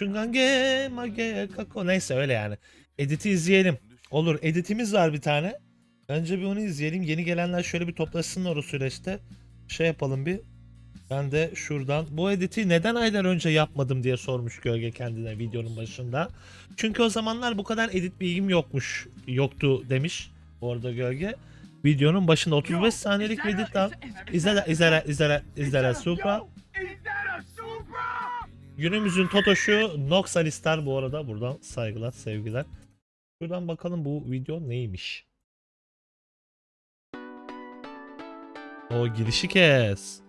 Şungange mage kako neyse öyle yani. Edit'i izleyelim. Olur editimiz var bir tane. Önce bir onu izleyelim. Yeni gelenler şöyle bir toplasınlar o süreçte. Şey yapalım bir. Ben de şuradan bu editi neden aylar önce yapmadım diye sormuş Gölge kendine videonun başında. Çünkü o zamanlar bu kadar edit bilgim yokmuş. Yoktu demiş bu arada Gölge. Videonun başında 35 saniyelik bir edit daha. İzle izle izle izle Supra. Günümüzün Totoş'u Nox Alistar bu arada. Buradan saygılar, sevgiler. Şuradan bakalım bu video neymiş. O girişi kes.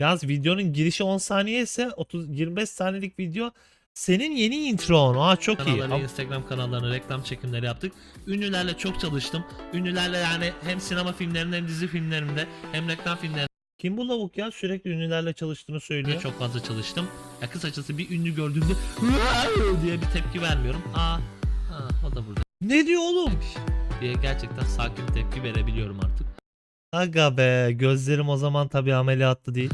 Yalnız videonun girişi 10 saniye ise 30 25 saniyelik video senin yeni intron. Aa çok iyi. Instagram kanallarına reklam çekimleri yaptık. Ünlülerle çok çalıştım. Ünlülerle yani hem sinema filmlerinde hem dizi filmlerimde hem reklam filmlerinde Kim bu lavuk ya? Sürekli ünlülerle çalıştığını söylüyor. çok fazla çalıştım. Ya kısacası bir ünlü gördüğümde diye bir tepki vermiyorum. Aa, ha, o da burada Ne diyor oğlum? diye gerçekten sakin tepki verebiliyorum artık. Aga be gözlerim o zaman tabii ameliyattı değil.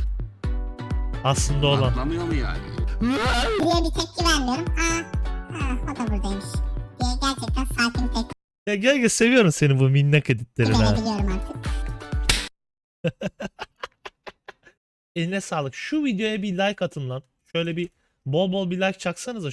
Aslında olan. Atlamıyor mu yani? diye bir tepki vermiyorum. Aa, ha, o da buradaymış. Diye gerçekten sakin tepki Ya gel gel seviyorum seni bu minnak editlerini. ha. verebiliyorum artık. Eline sağlık. Şu videoya bir like atın lan. Şöyle bir bol bol bir like çaksanıza